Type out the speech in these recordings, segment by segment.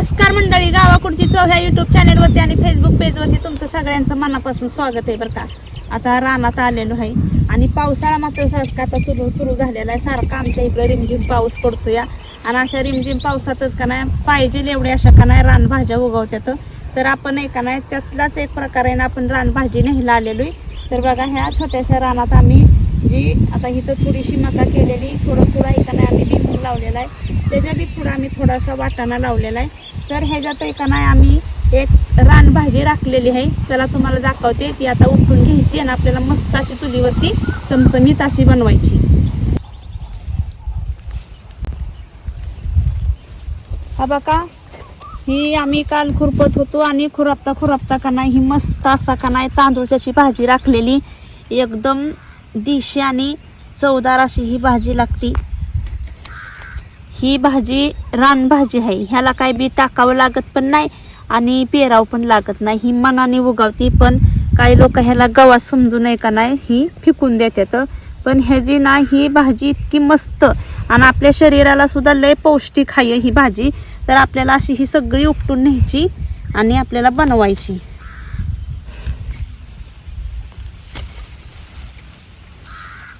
नमस्कार मंडळी गावाकडची चव ह्या युट्यूब चॅनेलवरती आणि फेसबुक पेजवरती तुमचं सगळ्यांचं मनापासून स्वागत आहे बरं का. आता रानात आलेलो आहे आणि पावसाळा मात्र सारखा आता सुरू सुरू झालेला आहे. सारखा आमच्या इकडे रिमझिम पाऊस पडतो या आणि अशा रिमझिम पावसातच का नाही पाहिजे एवढ्या अशा का नाही रानभाज्या उगवत्यात. तर आपण एक का नाही त्यातलाच एक प्रकार आहे ना आपण रानभाजी न्यायला आलेलो आहे. तर बघा ह्या छोट्याशा रानात आम्ही जी आता इथं थोडीशी मका केलेली थोडं थोडा एका नाही आम्ही लिंबू लावलेला आहे. त्याच्या बी पुढं आम्ही थोडासा वाटाणा लावलेला आहे. तर ह्याच्यात एका नाही आम्ही एक रानभाजी राखलेली आहे. चला तुम्हाला दाखवते ती आता उठून घ्यायची आणि आपल्याला मस्त अशी चुलीवरती चमचमीत अशी बनवायची. हा बघा ही आम्ही काल खुरपत होतो आणि खुरपता खुरपता का नाही ही मस्त असा का नाही तांदूळच्याची भाजी राखलेली. एकदम दिशी आणि चवदार अशी ही भाजी लागती. ही भाजी रानभाजी आहे. ह्याला काय बी टाकावं लागत पण नाही आणि पेरावं पण लागत नाही. ही मनाने उगावती पण काही लोक ह्याला गवा समजू नये का नाही ही फिकून देतात. पण ह्याची ना ही भाजी इतकी मस्त आणि आपल्या शरीराला सुद्धा लय पौष्टिक आहे ही भाजी तर आपल्याला अशी ही सगळी उपटून न्यायची आणि आपल्याला बनवायची.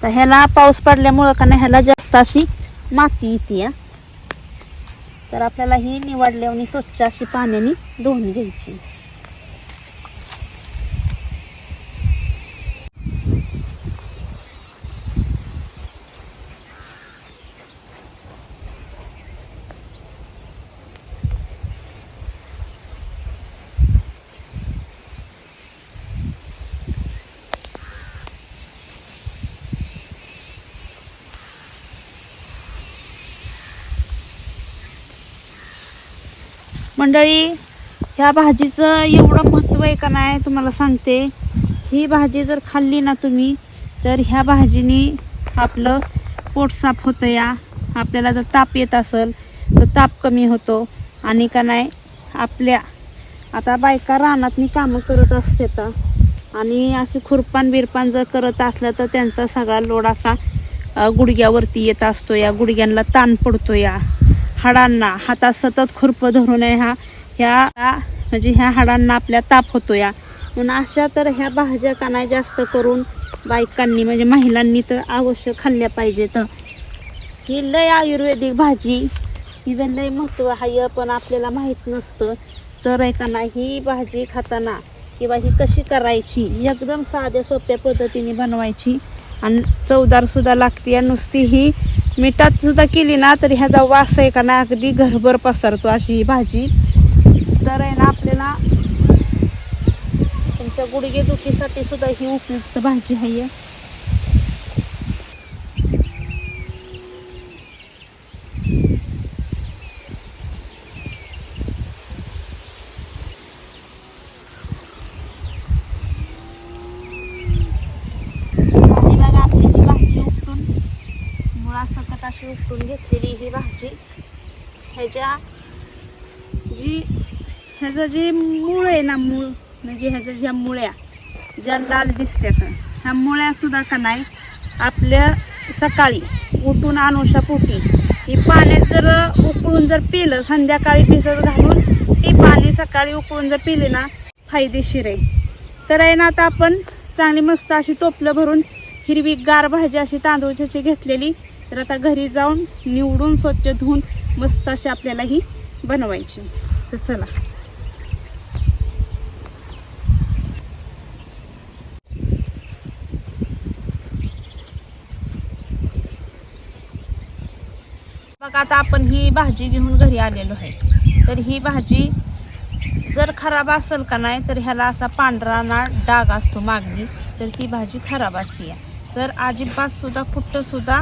तर ह्याला पाऊस पडल्यामुळं का नाही ह्याला जास्त अशी माती येते तर आपल्याला ही निवडल्याने स्वच्छ अशी पाण्याने धुवून घ्यायची. मंडळी ह्या भाजीचं एवढं महत्त्व आहे का नाही तुम्हाला सांगते. ही भाजी जर खाल्ली ना तुम्ही तर ह्या भाजीने आपलं पोट साफ होतं या. आपल्याला जर ताप येत असेल तर ताप कमी होतो. आणि का नाही आपल्या आता बायका रानातनी कामं करत असते तर आणि असे खुरपान बिरपान जर करत असलं तर त्यांचा सगळा लोड असा गुडघ्यावरती येत असतो या. गुडघ्यांना ताण पडतो या. हाडांना. हातात सतत खुरपं धरून आहे ह्या ह्या म्हणजे ह्या हाडांना आपल्या ताप होतो या म्हणून अशा तर ह्या भाज्या का नाही जास्त करून बायकांनी म्हणजे महिलांनी तर अवश्य खाल्ल्या पाहिजेत. ही लय आयुर्वेदिक भाजी. इव्हन लय महत्त्व आहे पण आपल्याला माहीत नसतं. तर आहे का नाही ही भाजी खाताना किंवा ही कशी करायची? एकदम साध्या सोप्या पद्धतीने बनवायची. आणि चवदारसुद्धा लागते नुसती ही मिठात सुद्धा केली ना तरी ह्याचा वास आहे का ना अगदी घरभर पसरतो अशी ही भाजी. तर आहे ना आपल्याला तुमच्या गुडघे दुखीसाठी सुद्धा ही उपयुक्त भाजी आहे आणि बघा आपली ही भाजी उपटून मुळासकट अशी उपटून घेतलेली ही भाजी. ह्याच्या जी ह्याचं जे मूळ आहे ना मूळ म्हणजे ह्याच्या ज्या मुळ्या ज्या लाल दिसतात ह्या मुळ्यासुद्धा का नाही आपल्या सकाळी उठून अनुषा पोटी ही पाण्यात जर उकळून जर पिलं संध्याकाळी भिजत घालून ती पाणी सकाळी उकळून जर पिली ना फायदेशीर आहे. तर आहे ना आता आपण चांगली मस्त अशी टोपलं भरून हिरवी गार भाजी अशी तांदूळच्याची घेतलेली तर आता घरी जाऊन निवडून स्वच्छ धुवून मस्त अशी आपल्याला ही बनवायची. तर चला. बघा आता आपण ही भाजी घेऊन घरी आलेलो आहे. तर ही भाजी जर खराब असेल का नाही तर ह्याला असा पांढरा ना डाग असतो मागणी तर ती भाजी खराब असते तर अजिबात सुद्धा कुठं सुद्धा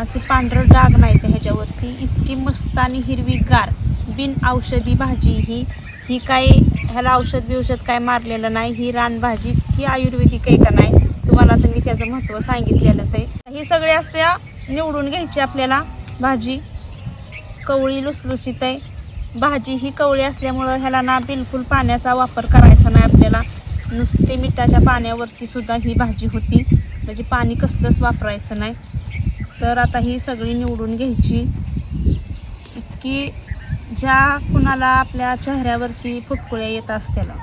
असे पांढरं डाग नाही तर ह्याच्यावरती. इतकी मस्त आणि हिरवीगार बिन औषधी भाजी ही. ही काही ह्याला औषध बिवषध काय मारलेलं नाही. ही रानभाजी ही आयुर्वेदिक आहे का नाही तुम्हाला तर मी त्याचं महत्त्व सांगितलेलंच आहे. ही सगळी असते निवडून घ्यायची आपल्याला भाजी. कवळी लुसलुसीत आहे. भाजी ही कवळी असल्यामुळं ह्याला ना बिलकुल पाण्याचा वापर करायचा नाही आपल्याला. नुसते मिठाच्या पाण्यावरती सुद्धा ही भाजी होती. म्हणजे पाणी कसलंच वापरायचं नाही. तर आता ही सगळी निवडून घ्यायची. इतकी ज्या कुणाला आपल्या चेहऱ्यावरती फुटकुळ्या येत असत्याला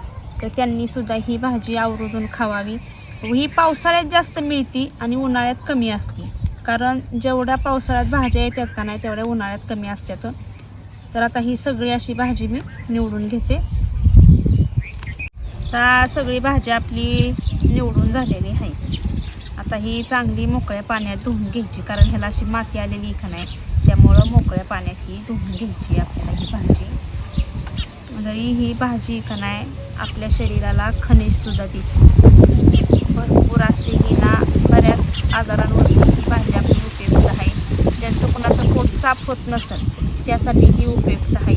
तर त्यांनीसुद्धा ही भाजी आवर्जून खावावी. ही पावसाळ्यात जास्त मिळती आणि उन्हाळ्यात कमी असते. कारण जेवढ्या पावसाळ्यात भाज्या येतात का नाही तेवढ्या उन्हाळ्यात कमी असतात तर आता ही सगळी अशी भाजी मी निवडून घेते. आता सगळी भाजी आपली निवडून झालेली आहे. आता ही चांगली मोकळ्या पाण्यात धुवून घ्यायची कारण ह्याला अशी माती आलेली का नाही. त्यामुळं मोकळ्या पाण्यात ही धुवून घ्यायची आपल्याला ही भाजी. जरी ही भाजी का नाही आपल्या शरीराला खनिजसुद्धा देते. भरपूर अशी ही ना बऱ्याच आजारांवरती ही भाजी आपली उपयुक्त आहे. ज्यांचं कुणाचं पोट साफ होत नसेल त्यासाठी ही उपयुक्त आहे.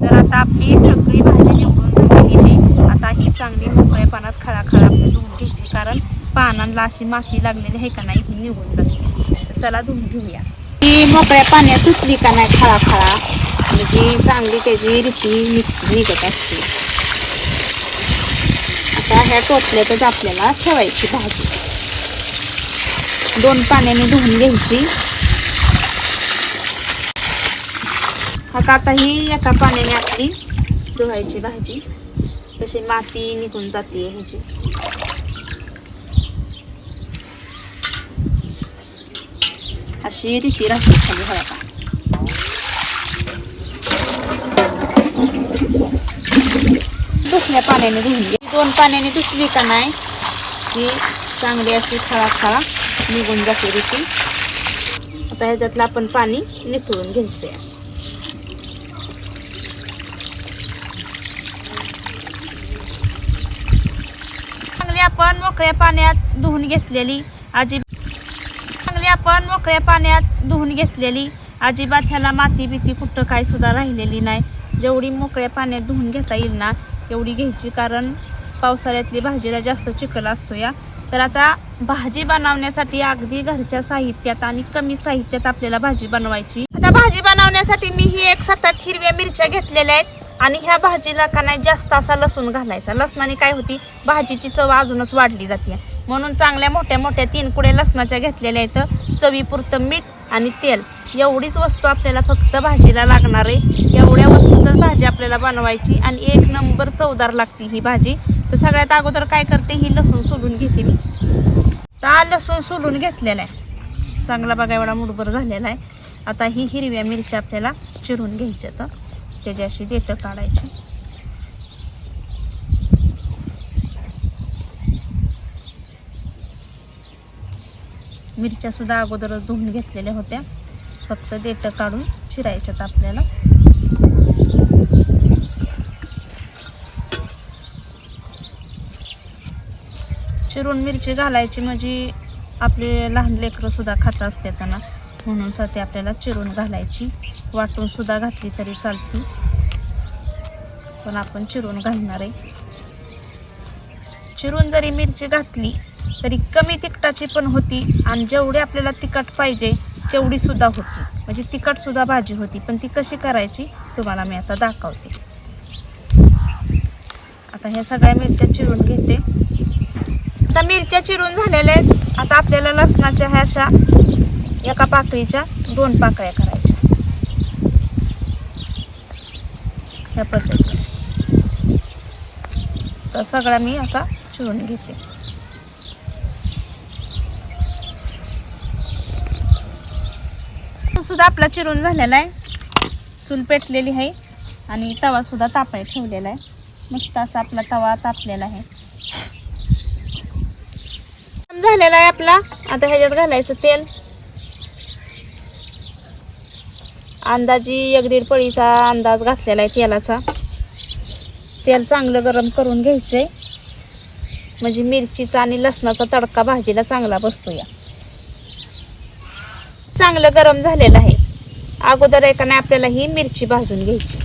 तर आता आपली सगळी भाजी निवडून झालेली आहे. आता ही चांगली मोकळ्या पाण्यात खळाखळा आपली धुवून घ्यायची कारण पानांना अशी माती लागलेली आहे का नाही ती निघून जाते. चला धुवून घेऊया. ती मोकळ्या पाण्यात धुतली का नाही खळा खळा? म्हणजे चांगली त्याची रिती निघत असते. आता ह्या टोपल्यातच आपल्याला ठेवायची भाजी. दोन पाण्याने धुवून घ्यायची. आता आता ही एका पाण्याने आपली धुवायची भाजी. तशी माती निघून जाते ह्याची. अशी रीती राहते खाली हळा दुसऱ्या पाण्याने धुवून घे दोन पाण्याने दुसरी का नाही ही चांगली अशी खळा खळा निघून जाते रीती आता ह्याच्यातलं आपण पाणी निथळून घ्यायचं चांगली आपण मोकळ्या पाण्यात धुवून घेतलेली अजिब आपण मोकळ्या पाण्यात धुवून घेतलेली. अजिबात ह्याला माती बिती कुठं काय सुद्धा राहिलेली नाही. जेवढी मोकळ्या पाण्यात धुवून घेता येईल ना तेवढी घ्यायची. कारण पावसाळ्यातली भाजीला जास्त चिखल असतो या. तर आता भाजी बनवण्यासाठी अगदी घरच्या साहित्यात आणि कमी साहित्यात आपल्याला भाजी बनवायची. आता भाजी बनवण्यासाठी मी ही एक सात आठ हिरव्या मिरच्या घेतलेल्या आहेत. आणि ह्या भाजीला का नाही जास्त असा लसूण घालायचा. लसणाने काय होती? भाजीची चव अजूनच वाढली जाते. म्हणून चांगल्या मोठ्या मोठ्या तीन कुडे लसणाच्या घेतलेल्या आहेत चवीपुरतं मीठ आणि तेल. एवढीच वस्तू आपल्याला फक्त भाजीला लागणार आहे. एवढ्या वस्तूतच भाजी आपल्याला बनवायची आणि एक नंबर चवदार लागते ही भाजी. तर सगळ्यात अगोदर काय करते ही लसूण सोलून घेते मी. तर लसूण सोलून घेतलेला आहे. चांगला बघा एवढा मुठभर झालेला आहे. आता ही हिरव्या मिरच्या आपल्याला चिरून घ्यायच्या तर त्याची अशी देठं काढायची. मिरच्या सुद्धा अगोदरच धुवून घेतलेल्या होत्या. फक्त देठं काढून चिरायच्यात आपल्याला. चिरून मिरची घालायची म्हणजे आपले लहान लेकरं सुद्धा खात असते त्यांना. म्हणून साठी आपल्याला चिरून घालायची. वाटून सुद्धा घातली तरी चालते. पण आपण चिरून घालणार आहे. चिरून जरी मिरची घातली तरी कमी तिखटाची पण होती आणि जेवढी आपल्याला तिखट पाहिजे तेवढी सुद्धा होती. म्हणजे तिखटसुद्धा भाजी होती. पण ती कशी करायची तुम्हाला मी आता दाखवते. आता ह्या सगळ्या मिरच्या चिरून घेते. आता मिरच्या चिरून झालेल्या आहेत. आता आपल्याला लसणाच्या ह्या अशा एका पाकळीच्या दोन पाकळ्या करायच्या. ह्या पद्धतीने. तर सगळा मी आता चिरून घेते. सुद्धा आपला चिरून झालेला आहे. चूल पेटलेली आहे आणि तवा सुद्धा तापाय ठेवलेला आहे. मस्त असा आपला तवा तापलेला आहे. झालेला आहे आपला. आता ह्याच्यात घालायचं तेल. अंदाजी एक दीड पळीचा अंदाज घातलेला आहे तेलाचा. तेल चांगलं गरम करून घ्यायचं आहे म्हणजे मिरचीचा आणि लसणाचा तडका भाजीला चांगला बसतो या चांगलं गरम झालेलं आहे. अगोदर एका नाही आपल्याला ही मिरची भाजून घ्यायची.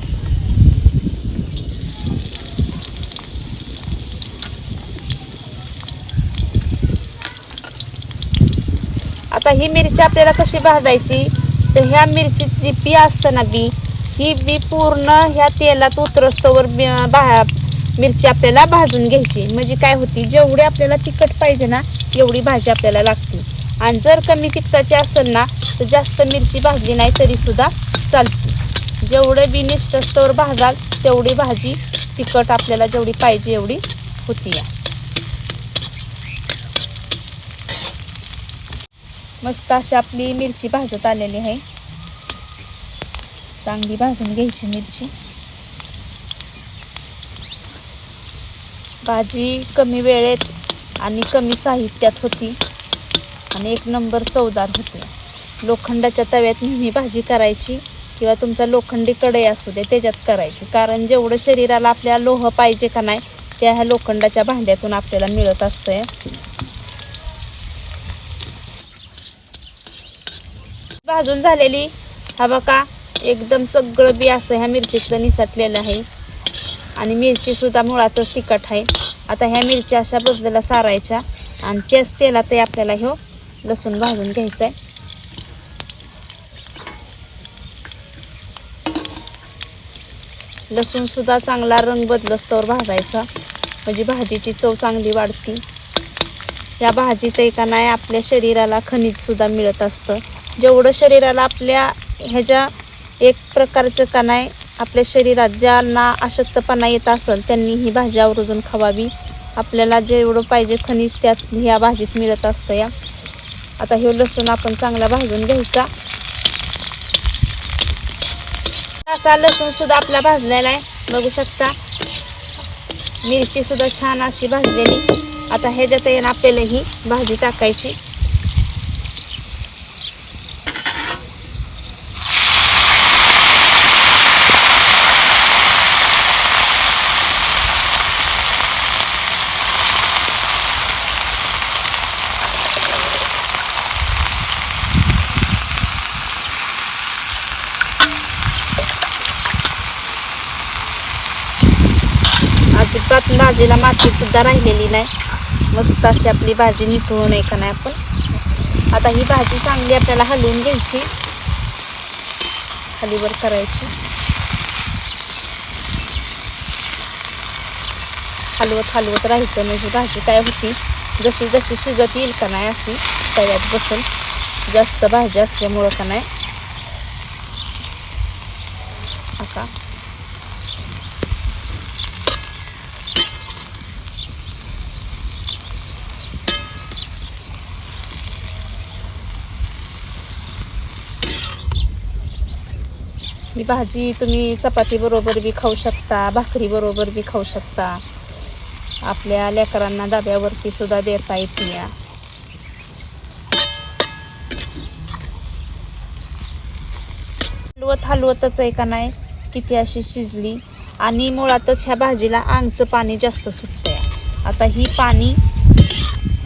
आता ही मिरची आपल्याला कशी भाजायची? तर ह्या मिरचीची जी बी असतं ना बी ही बी पूर्ण ह्या तेलात उतरस्तोवर बा मिरची आपल्याला भाजून घ्यायची. म्हणजे काय होती? जेवढी आपल्याला तिखट पाहिजे ना एवढी भाजी आपल्याला लागते. आणि जर कमी तिखटाची असेल ना तर जास्त मिरची भाजली नाही तरी सुद्धा चालते. जेवढे बी निष्ठस्तवर भाजाल तेवढी भाजी तिखट आपल्याला जेवढी पाहिजे एवढी होती या. मस्त अशी आपली मिरची भाजत आलेली आहे. चांगली भाजून घ्यायची मिरची. भाजी कमी वेळेत आणि कमी साहित्यात होती. आणि एक नंबर चवदार होते. लोखंडाच्या तव्यात नेहमी भाजी करायची किंवा तुमचा लोखंडी कढई असू दे त्याच्यात करायची. कारण जेवढं शरीराला आपल्या लोह पाहिजे का नाही त्या ह्या लोखंडाच्या भांड्यातून आपल्याला मिळत असतंय. भाजून झालेली हा बघा एकदम सगळं बी असं ह्या मिरचीतलं निसटलेलं आहे. आणि मिरचीसुद्धा मुळातच तिखट आहे. आता ह्या मिरच्या अशा बदलेला सारायच्या आणि त्याच तेलातही आपल्याला ह्यो लसूण भाजून घ्यायचं आहे लसूण सुद्धा चांगला रंग बदलस्तवर भाजायचा. म्हणजे भाजीची चव चांगली वाढती. या भाजीत एका नाही आपल्या शरीराला खनिज सुद्धा मिळत असतं. जेवढं शरीराला आपल्या ह्याच्या एक प्रकारचं का नाही आपल्या शरीरात ज्यांना अशक्तपणा येत असेल त्यांनी ही भाजी आवर्जून खावावी. आपल्याला जेवढं पाहिजे खनिज त्यात ह्या भाजीत मिळत असतं या. आता हे लसूण आपण चांगला भाजून घ्यायचा. असा लसूण सुद्धा आपला भाजलेला आहे. बघू शकता. मिरची सुद्धा छान अशी भाजलेली. आता ह्याच्यात येणं आपल्याला ही भाजी टाकायची. अजिबात भाजीला मातीसुद्धा राहिलेली नाही. मस्त अशी आपली भाजी निथळू नये का नाही आपण. आता ही भाजी चांगली आपल्याला हलवून घ्यायची. खालीवर करायची. हलवत हलवत राहायचं म्हणजे भाजी काय होती. जशी जशी शिजत येईल का नाही अशी तव्यात बसून. जास्त भाजी असल्यामुळं का नाही आता ही भाजी तुम्ही चपातीबरोबर बी खाऊ शकता भाकरीबरोबर बी खाऊ शकता. आपल्या लेकरांना डब्यावरती सुद्धा देता येते या हलवत हलवतच आहे का नाही किती अशी शिजली. आणि मुळातच ह्या भाजीला आंगचं पाणी जास्त सुटतं आता ही पाणी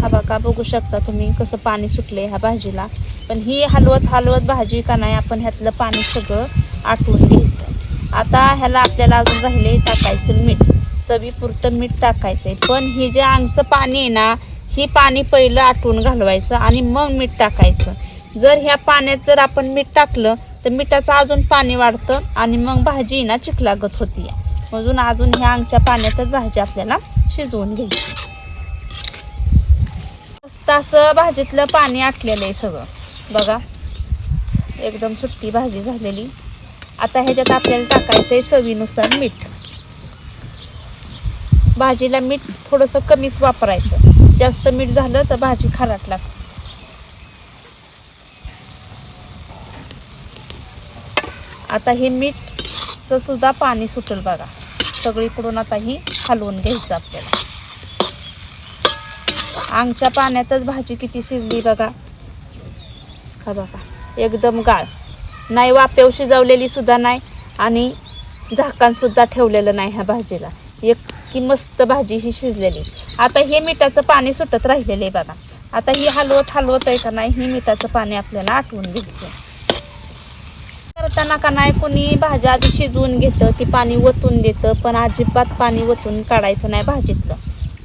हा बघा बघू शकता तुम्ही कसं पाणी सुटलंय ह्या भाजीला. पण ही हलवत हलवत भाजी का नाही आपण ह्यातलं पाणी सगळं आटवून घ्यायचं. आता ह्याला आपल्याला अजून राहिले टाकायचं मीठ. चवीपुरतं मीठ टाकायचंय. पण हे जे आंगचं पाणी आहे ना ही पाणी पहिलं आटवून घालवायचं आणि मग मीठ टाकायचं. जर ह्या पाण्यात जर आपण मीठ टाकलं तर मिठाचं अजून पाणी वाढतं आणि मग भाजी ना चिखलागत होती. अजून अजून ह्या आंगच्या पाण्यातच भाजी आपल्याला शिजवून घ्यायची. मस्त असं भाजीतलं पाणी आटलेलं आहे सगळं. बघा एकदम सुट्टी भाजी झालेली. आता ह्याच्यात आपल्याला टाकायचं आहे चवीनुसार मीठ. भाजीला मीठ थोडंसं कमीच वापरायचं. जास्त मीठ झालं तर भाजी खारट लागते. आता हे मीठचं सुद्धा पाणी सुटेल बघा. सगळीकडून आता ही हलवून घ्यायचं आपल्याला. आंगच्या पाण्यातच भाजी किती शिजली बघा. हा बघा एकदम गाळ. नाही वापेव शिजवलेली सुद्धा नाही आणि झाकणसुद्धा ठेवलेलं नाही ह्या भाजीला. एक की मस्त भाजी ही शिजलेली. आता हे मिठाचं पाणी सुटत राहिलेलं आहे बघा. आता ही हलवत हलवत आहे का नाही ही मिठाचं पाणी आपल्याला आटवून घ्यायचं करताना का नाही कोणी भाज्या आधी शिजवून घेतं ती पाणी ओतून देतं पण अजिबात पाणी ओतून काढायचं नाही भाजीतलं.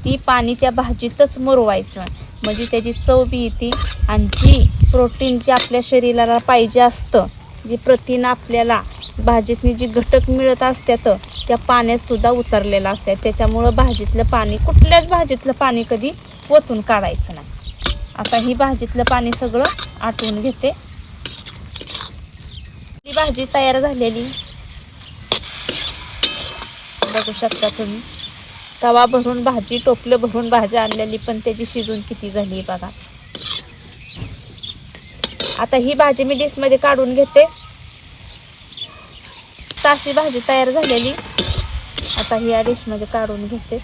ती पाणी त्या भाजीतच मुरवायचं. म्हणजे त्याची चव बी येते. आणि जी प्रोटीन जे आपल्या शरीराला पाहिजे असतं जी प्रथिनं आपल्याला भाजीतनी जी घटक मिळत असतात त्या पाण्यातसुद्धा उतरलेल्या उतरलेलं असतात त्याच्यामुळं भाजीतलं पाणी कुठल्याच भाजीतलं पाणी कधी ओतून काढायचं नाही. आता ही भाजीतलं पाणी सगळं आटवून घेते. ही भाजी तयार झालेली. बघू शकता तुम्ही. तवा भरून भाजी टोपलं भरून भाजी आणलेली पण त्याची शिजून किती झाली बघा. आता ही भाजी मी डिशमध्ये काढून घेते. ताशी भाजी तयार झालेली. आता ही या डिशमध्ये काढून घेते.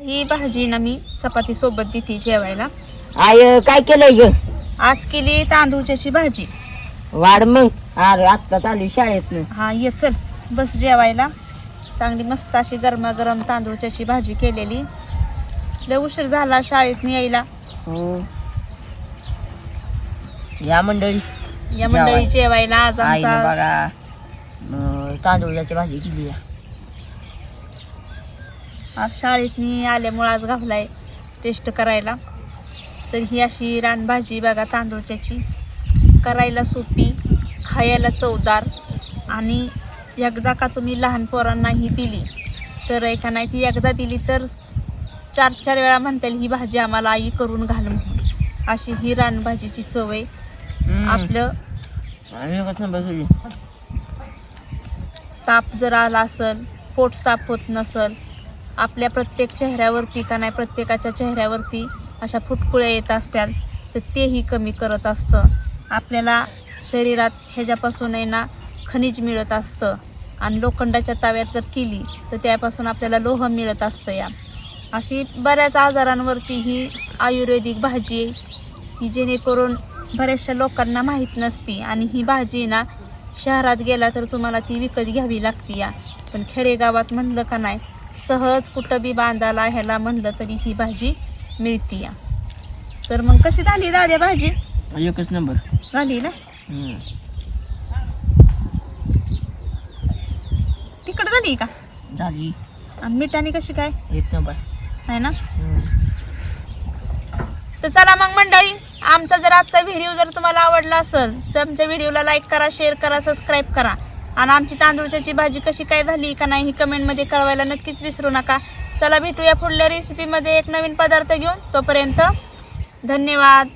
ही भाजी ना मी चपाती सोबत देते जेवायला. आय काय केलंय ग? आज केली तांदूळच्याची भाजी. वाढ मग. अरे आत्ता चालू शाळेत हा ये चल. बस जेवायला. चांगली मस्त अशी गरमागरम तांदूळच्याची भाजी केलेली. लय उशीर झाला शाळेत यायला. या मंडळी या. मंडळी जेवायला आज आईनं बघा अं, तांदूळाची भाजी केली आहे. आज शाळेत आल्यामुळं आज घावलाय टेस्ट करायला. तर ही अशी रानभाजी बघा तांदूळच्याची करायला सोपी खायला चवदार आणि एकदा का तुम्ही लहान पोरांना ही दिली तर एका नाही ती एकदा दिली तर चार चार वेळा म्हणतील ही भाजी आम्हाला आई करून घाल म्हणून अशी ही रानभाजीची चव आहे. आपलं. ताप जर आला असेल पोट साफ होत नसल आपल्या प्रत्येक चेहऱ्यावरती का नाही प्रत्येकाच्या चेहऱ्यावरती अशा फुटकुळ्या येत असतात तर तेही कमी करत असतं आपल्याला शरीरात ह्याच्यापासून आहे ना खनिज मिळत असतं आणि लोखंडाच्या ताव्यात जर केली तर त्यापासून आपल्याला लोह मिळत असतं या. अशी बऱ्याच आजारांवरती ही आयुर्वेदिक भाजी आहे. ही जेणेकरून बऱ्याचशा लोकांना माहीत नसती आणि ही भाजी ना शहरात गेला तर तुम्हाला ती विकत घ्यावी लागती या. पण खेडेगावात म्हणलं का नाही सहज कुठं बी बांधाला ह्याला म्हणलं तरी ही भाजी मिळती या. तर मग कशी झाली दाद्या भाजी? एकच नंबर. झाली ना? तिकड झाली का? झाली. आणि मिठानी कशी काय? एक नंबर. आहे ना. तर चला मग मंडळी आमचा जर आजचा व्हिडिओ जर तुम्हाला आवडला असेल तर आमच्या व्हिडिओला लाईक करा शेअर करा सबस्क्राईब करा. आणि आमची तांदूळच्याची भाजी कशी काय झाली का नाही ही कमेंटमध्ये कळवायला नक्कीच विसरू नका. चला भेटूया पुढल्या रेसिपीमध्ये एक नवीन पदार्थ घेऊन. तोपर्यंत धन्यवाद.